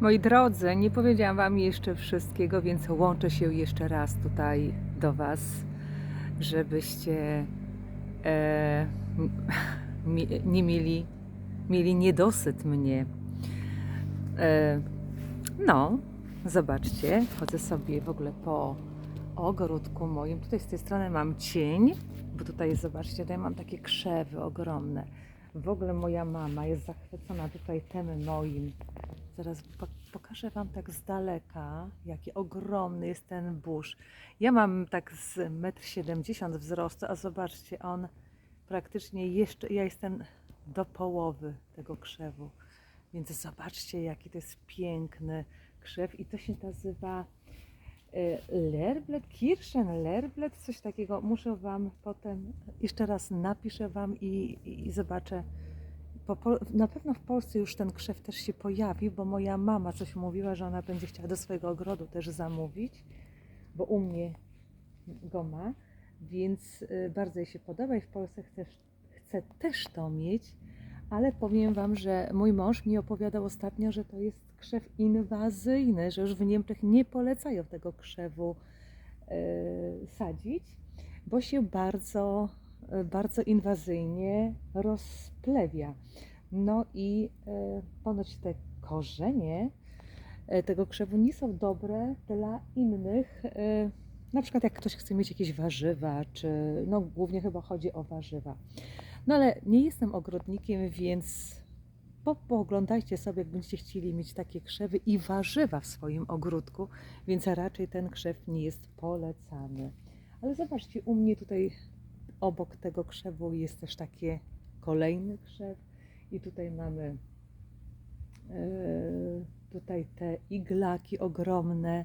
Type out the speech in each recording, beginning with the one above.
Moi drodzy, nie powiedziałam Wam jeszcze wszystkiego, więc łączę się jeszcze raz tutaj do Was, żebyście e, nie mieli, mieli niedosyt mnie. E, no, zobaczcie, chodzę sobie w ogóle po ogródku moim. Tutaj z tej strony mam cień, bo tutaj zobaczcie, tutaj mam takie krzewy ogromne. W ogóle moja mama jest zachwycona tutaj tym moim. Zaraz po- pokażę Wam tak z daleka, jaki ogromny jest ten burz. Ja mam tak z 1,70 m wzrostu, a zobaczcie, on praktycznie jeszcze, ja jestem do połowy tego krzewu. Więc zobaczcie, jaki to jest piękny krzew i to się nazywa Lerblet, Kirschen Lerblet, coś takiego. Muszę Wam potem, jeszcze raz napiszę Wam i, i, zobaczę. Po, na pewno w Polsce już ten krzew też się pojawi, bo moja mama coś mówiła, że ona będzie chciała do swojego ogrodu też zamówić, bo u mnie go ma, więc y, bardzo jej się podoba i w Polsce chce też to mieć, ale powiem Wam, że mój mąż mi opowiadał ostatnio, że to jest krzew inwazyjny, że już w Niemczech nie polecają tego krzewu y, sadzić, bo się bardzo, y, bardzo inwazyjnie rozplewia. No i y, ponoć te korzenie tego krzewu nie są dobre dla innych. Na przykład jak ktoś chce mieć jakieś warzywa, czy no głównie chyba chodzi o warzywa. No ale nie jestem ogrodnikiem, więc po, pooglądajcie sobie, jak będziecie chcieli mieć takie krzewy i warzywa w swoim ogródku, więc raczej ten krzew nie jest polecany. Ale zobaczcie, u mnie tutaj obok tego krzewu jest też takie kolejny krzew i tutaj mamy e, tutaj te iglaki ogromne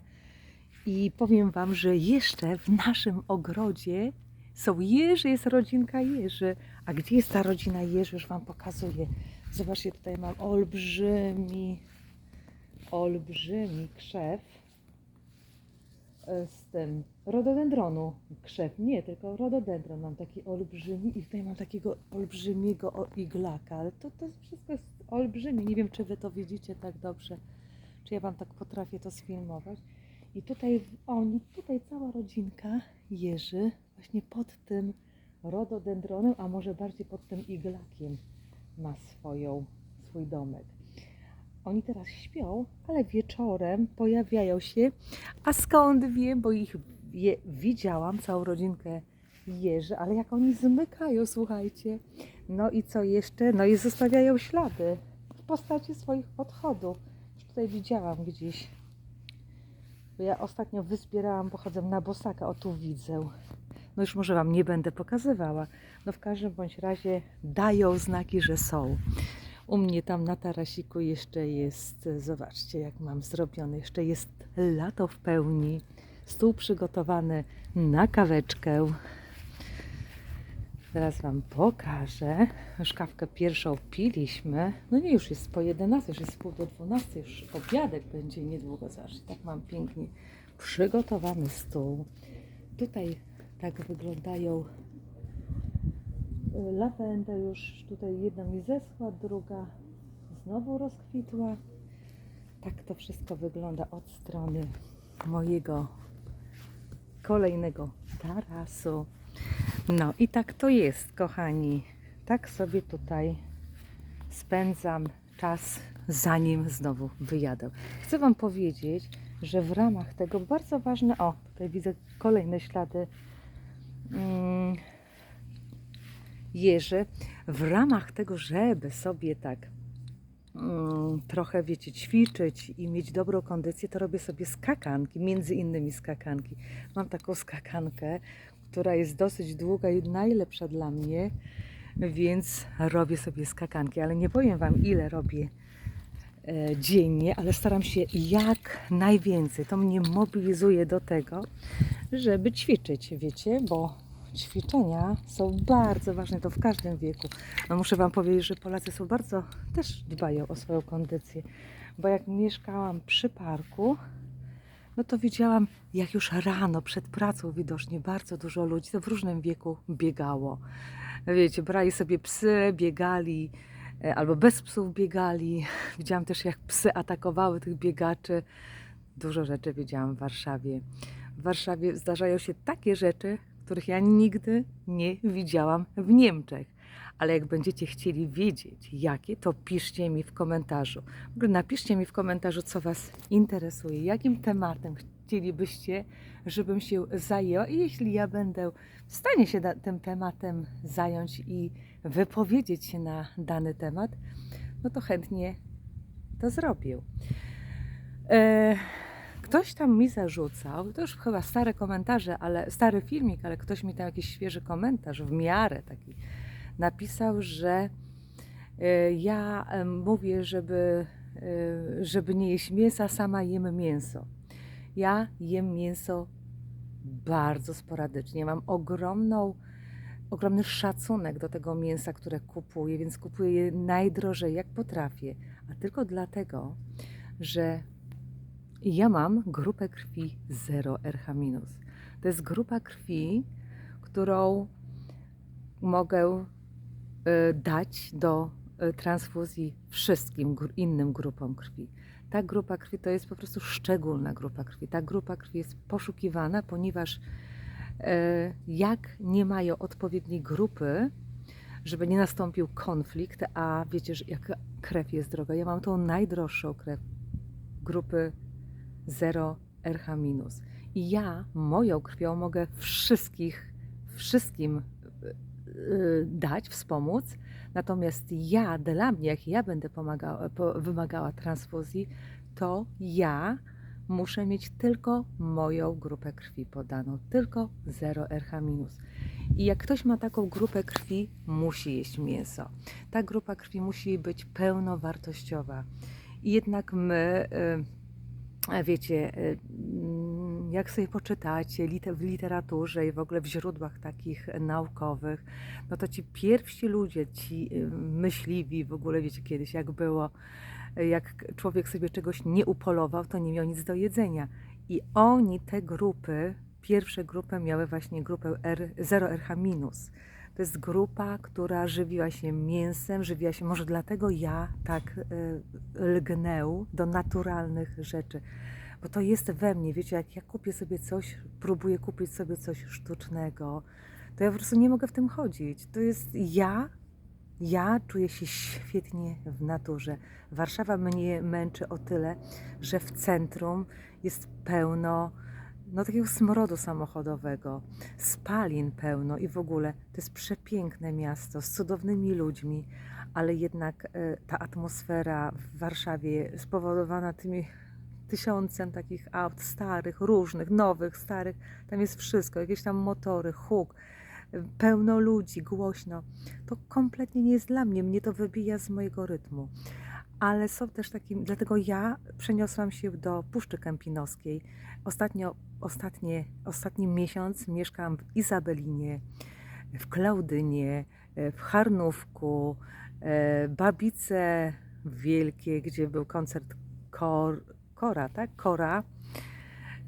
i powiem Wam, że jeszcze w naszym ogrodzie są jeży, jest rodzinka jeży. A gdzie jest ta rodzina jeży? Już Wam pokazuję. Zobaczcie, tutaj mam olbrzymi, olbrzymi krzew z tym rododendronu. Krzew, nie, tylko rododendron mam taki olbrzymi i tutaj mam takiego olbrzymiego iglaka, ale to, to wszystko jest olbrzymie. Nie wiem, czy Wy to widzicie tak dobrze, czy ja Wam tak potrafię to sfilmować. I tutaj oni, tutaj cała rodzinka jeży właśnie pod tym rododendronem, a może bardziej pod tym iglakiem ma swoją, swój domek. Oni teraz śpią, ale wieczorem pojawiają się. A skąd wiem? Bo ich je, widziałam, całą rodzinkę jeży, ale jak oni zmykają, słuchajcie. No i co jeszcze? No i zostawiają ślady w postaci swoich podchodów. Już tutaj widziałam gdzieś. Bo ja ostatnio wyzbierałam, bo chodzę na bosaka, o tu widzę. No już może Wam nie będę pokazywała. No w każdym bądź razie dają znaki, że są. U mnie tam na tarasiku jeszcze jest, zobaczcie jak mam zrobione, jeszcze jest lato w pełni. Stół przygotowany na kaweczkę. Teraz Wam pokażę. Już kawkę pierwszą piliśmy. No nie, już jest po 11, już jest pół do 12, już obiadek będzie niedługo. Zobaczcie, tak mam pięknie przygotowany stół. Tutaj tak wyglądają y, lawendę już. Tutaj jedna mi zeschła, druga znowu rozkwitła. Tak to wszystko wygląda od strony mojego kolejnego tarasu. No i tak to jest, kochani. Tak sobie tutaj spędzam czas, zanim znowu wyjadę. Chcę Wam powiedzieć, że w ramach tego bardzo ważne, o, tutaj widzę kolejne ślady jeży, w ramach tego, żeby sobie tak mm, trochę, wiecie, ćwiczyć i mieć dobrą kondycję, to robię sobie skakanki, między innymi skakanki. Mam taką skakankę, która jest dosyć długa i najlepsza dla mnie, więc robię sobie skakanki, ale nie powiem Wam ile robię e, dziennie, ale staram się jak najwięcej. To mnie mobilizuje do tego, żeby ćwiczyć, wiecie, bo ćwiczenia są bardzo ważne, to w każdym wieku. No muszę Wam powiedzieć, że Polacy są bardzo, też dbają o swoją kondycję, bo jak mieszkałam przy parku, no to widziałam, jak już rano przed pracą widocznie bardzo dużo ludzi, to w różnym wieku biegało. Wiecie, brali sobie psy, biegali, e, albo bez psów biegali. Widziałam też, jak psy atakowały tych biegaczy. Dużo rzeczy widziałam w Warszawie. W Warszawie zdarzają się takie rzeczy, których ja nigdy nie widziałam w Niemczech. Ale jak będziecie chcieli wiedzieć, jakie, to piszcie mi w komentarzu. W ogóle napiszcie mi w komentarzu, co Was interesuje, jakim tematem chcielibyście, żebym się zajęła. I jeśli ja będę w stanie się tym tematem zająć i wypowiedzieć się na dany temat, no to chętnie to zrobię. E, ktoś tam mi zarzucał, to już chyba stare komentarze, ale stary filmik, ale ktoś mi tam jakiś świeży komentarz w miarę taki napisał, że e, ja mówię, żeby, e, żeby nie jeść mięsa, sama jem mięso. Ja jem mięso bardzo sporadycznie. Mam ogromną, ogromny szacunek do tego mięsa, które kupuję, więc kupuję je najdrożej, jak potrafię. A tylko dlatego, że ja mam grupę krwi 0RH-. To jest grupa krwi, którą mogę y, dać do y, transfuzji wszystkim innym grupom krwi. Ta grupa krwi to jest po prostu szczególna grupa krwi. Ta grupa krwi jest poszukiwana, ponieważ e, jak nie mają odpowiedniej grupy, żeby nie nastąpił konflikt, a wiecie, że jaka krew jest droga. Ja mam tą najdroższą krew grupy 0 RH-. I ja moją krwią mogę wszystkich, wszystkim y, y, dać, wspomóc. Natomiast ja, dla mnie, jak ja będę pomagała, po, wymagała transfuzji, to ja muszę mieć tylko moją grupę krwi podaną, tylko 0 RH-. I jak ktoś ma taką grupę krwi, musi jeść mięso. Ta grupa krwi musi być pełnowartościowa. I jednak my, y, wiecie, y, mm, jak sobie poczytacie w literaturze i w ogóle w źródłach takich naukowych, no to ci pierwsi ludzie, ci y, myśliwi, w ogóle wiecie kiedyś jak było, y, jak człowiek sobie czegoś nie upolował, to nie miał nic do jedzenia. I oni, te grupy, pierwsze grupy miały właśnie grupę R, 0RH-. To jest grupa, która żywiła się mięsem, żywiła się, może dlatego ja tak y, lgnę do naturalnych rzeczy, bo to jest we mnie, wiecie, jak ja kupię sobie coś, próbuję kupić sobie coś sztucznego, to ja po prostu nie mogę w tym chodzić. To jest ja, ja czuję się świetnie w naturze. Warszawa mnie męczy o tyle, że w centrum jest pełno no, takiego smrodu samochodowego, spalin pełno i w ogóle to jest przepiękne miasto z cudownymi ludźmi, ale jednak e, ta atmosfera w Warszawie spowodowana tymi tysiącem takich aut starych, różnych, nowych, starych, tam jest wszystko, jakieś tam motory, huk, pełno ludzi, głośno. To kompletnie nie jest dla mnie, mnie to wybija z mojego rytmu. Ale są też takie, dlatego ja przeniosłam się do Puszczy Kępinoskiej. Ostatnio, ostatnie, ostatni miesiąc mieszkam w Izabelinie, w Klaudynie, w Charnówku, e, Babice Wielkie, gdzie był koncert Kor, Kora, tak? Kora.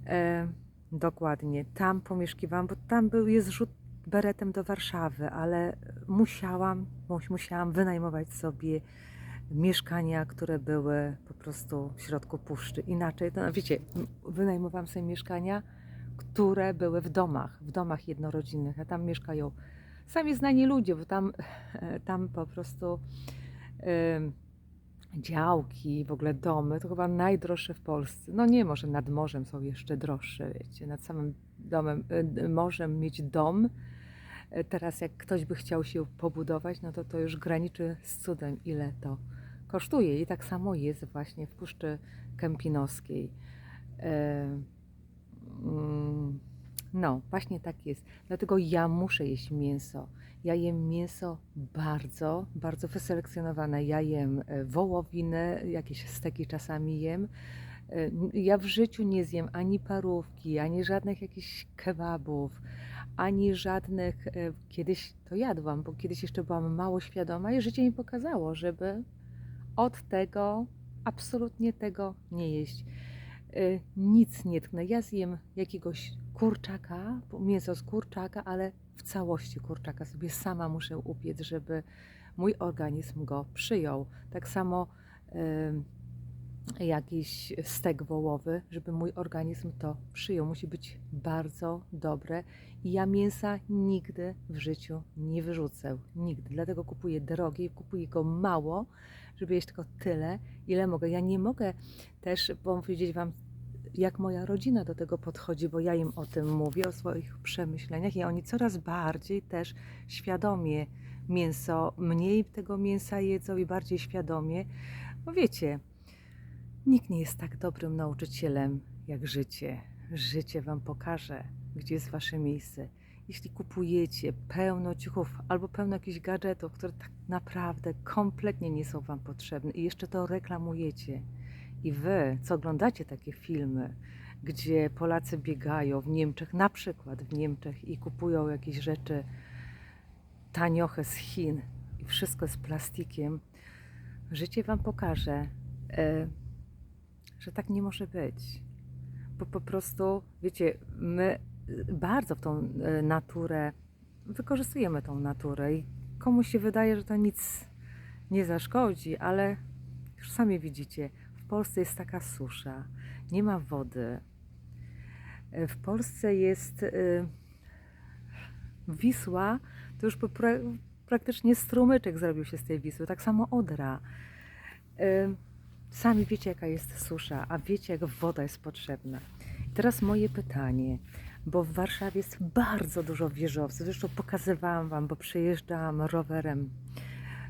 E, dokładnie. Tam pomieszkiwałam, bo tam był, jest rzut beretem do Warszawy, ale musiałam, mus- musiałam wynajmować sobie mieszkania, które były po prostu w środku puszczy. Inaczej, to, no wiecie, wynajmowałam sobie mieszkania, które były w domach, w domach jednorodzinnych, a tam mieszkają sami znani ludzie, bo tam, tam po prostu em, działki, w ogóle domy, to chyba najdroższe w Polsce. No nie, może nad morzem są jeszcze droższe, wiecie, nad samym domem, e, morzem mieć dom, e, teraz jak ktoś by chciał się pobudować, no to to już graniczy z cudem, ile to kosztuje. I tak samo jest właśnie w Puszczy Kępinoskiej. E, mm, No, właśnie tak jest. Dlatego ja muszę jeść mięso. Ja jem mięso bardzo, bardzo wyselekcjonowane. Ja jem e, wołowinę, jakieś steki czasami jem. E, Ja w życiu nie zjem ani parówki, ani żadnych jakichś kebabów, ani żadnych. Kiedyś to jadłam, bo kiedyś jeszcze byłam mało świadoma i życie mi pokazało, żeby od tego, absolutnie tego nie jeść. Y, Nic nie tknę. Ja zjem jakiegoś kurczaka, mięso z kurczaka, ale w całości kurczaka sobie sama muszę upiec, żeby mój organizm go przyjął. Tak samo jakiś stek wołowy, żeby mój organizm to przyjął. Musi być bardzo dobre i ja mięsa nigdy w życiu nie wyrzucę. Nigdy. Dlatego kupuję drogie i kupuję go mało, żeby jeść tylko tyle, ile mogę. Ja nie mogę też powiedzieć Wam, jak moja rodzina do tego podchodzi, bo ja im o tym mówię, o swoich przemyśleniach i oni coraz bardziej też świadomie mięso, mniej tego mięsa jedzą i bardziej świadomie. Bo wiecie, nikt nie jest tak dobrym nauczycielem jak życie. Życie Wam pokaże, gdzie jest Wasze miejsce. Jeśli kupujecie pełno ciuchów albo pełno jakichś gadżetów, które tak naprawdę kompletnie nie są Wam potrzebne i jeszcze to reklamujecie, i Wy, co oglądacie takie filmy, gdzie Polacy biegają w Niemczech, na przykład w Niemczech i kupują jakieś rzeczy tanioche z Chin i wszystko z plastikiem, życie Wam pokaże, e, że tak nie może być. Bo po prostu, wiecie, my bardzo w tą e, naturę, wykorzystujemy tą naturę i komuś się wydaje, że to nic nie zaszkodzi, ale już sami widzicie, w Polsce jest taka susza, nie ma wody. E, W Polsce jest y, Wisła, to już praktycznie strumyczek zrobił się z tej Wisły, tak samo Odra. Sami wiecie, jaka jest susza, a wiecie, jak woda jest potrzebna. Teraz moje pytanie, bo w Warszawie jest bardzo dużo wieżowców. Zresztą pokazywałam Wam, bo przejeżdżałam rowerem.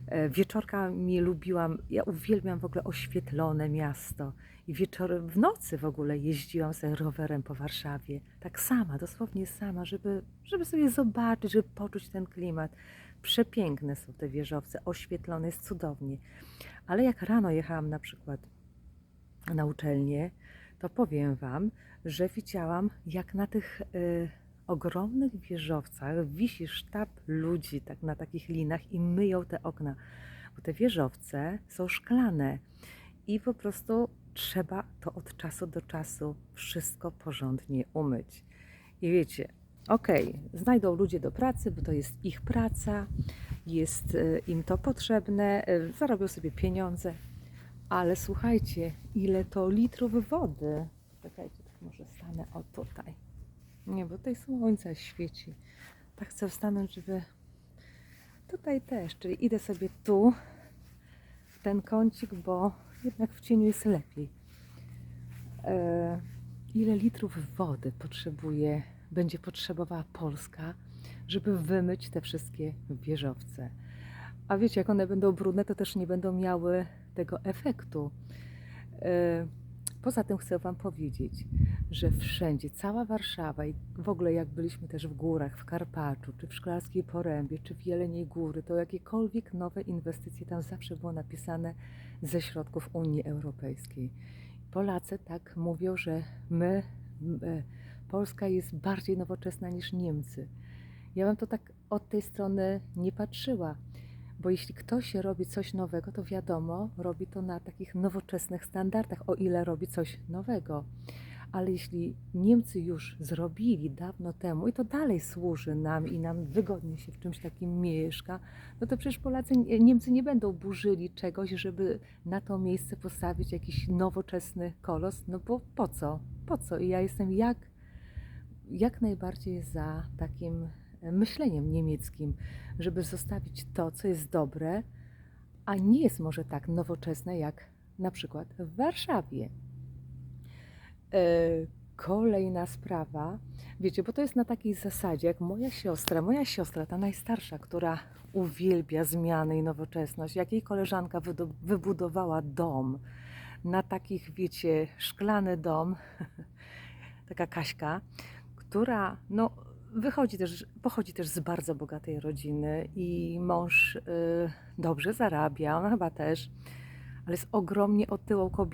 E, Wieczorkami lubiłam, ja uwielbiam w ogóle oświetlone miasto. I wieczorem, w nocy w ogóle jeździłam sobie rowerem po Warszawie. Tak sama, dosłownie sama, żeby, żeby sobie zobaczyć, żeby poczuć ten klimat. Przepiękne są te wieżowce, oświetlone, jest cudownie. Ale jak rano jechałam na przykład na uczelnię, to powiem Wam, że widziałam, jak na tych y, ogromnych wieżowcach wisi sztab ludzi tak na takich linach i myją te okna. Bo te wieżowce są szklane i po prostu trzeba to od czasu do czasu wszystko porządnie umyć. I wiecie, okej, znajdą ludzie do pracy, bo to jest ich praca, jest y, im to potrzebne, y, zarobią sobie pieniądze, ale słuchajcie, ile to litrów wody. Czekajcie, tak może stanę o tutaj. Nie, bo tutaj słońce świeci. Tak chcę stanąć, żeby tutaj też, czyli idę sobie tu, w ten kącik, bo jednak w cieniu jest lepiej. E, ile litrów wody potrzebuje, będzie potrzebowała Polska, żeby wymyć te wszystkie wieżowce? A wiecie, jak one będą brudne, to też nie będą miały tego efektu. E, Poza tym chcę Wam powiedzieć, że wszędzie, cała Warszawa i w ogóle jak byliśmy też w górach, w Karpaczu, czy w Szklarskiej Porębie, czy w Jeleniej Góry, to jakiekolwiek nowe inwestycje tam zawsze było napisane ze środków Unii Europejskiej. Polacy tak mówią, że my, m, e, Polska jest bardziej nowoczesna niż Niemcy. Ja bym to tak od tej strony nie patrzyła. Bo jeśli ktoś robi coś nowego, to wiadomo, robi to na takich nowoczesnych standardach, o ile robi coś nowego. Ale jeśli Niemcy już zrobili dawno temu i to dalej służy nam i nam wygodnie się w czymś takim mieszka, no to przecież Polacy, Niemcy nie będą burzyli czegoś, żeby na to miejsce postawić jakiś nowoczesny kolos, no bo po co? Po co? I ja jestem jak, jak najbardziej za takim myśleniem niemieckim, żeby zostawić to, co jest dobre, a nie jest może tak nowoczesne jak na przykład w Warszawie. E, Kolejna sprawa, wiecie, bo to jest na takiej zasadzie, jak moja siostra, moja siostra, ta najstarsza, która uwielbia zmiany i nowoczesność, jak jej koleżanka wybudowała dom na takich, wiecie, szklany dom, taka Kaśka, która, no, wychodzi też, pochodzi też z bardzo bogatej rodziny i mąż y, dobrze zarabia, ona chyba też, ale jest ogromnie otyłą kobietą.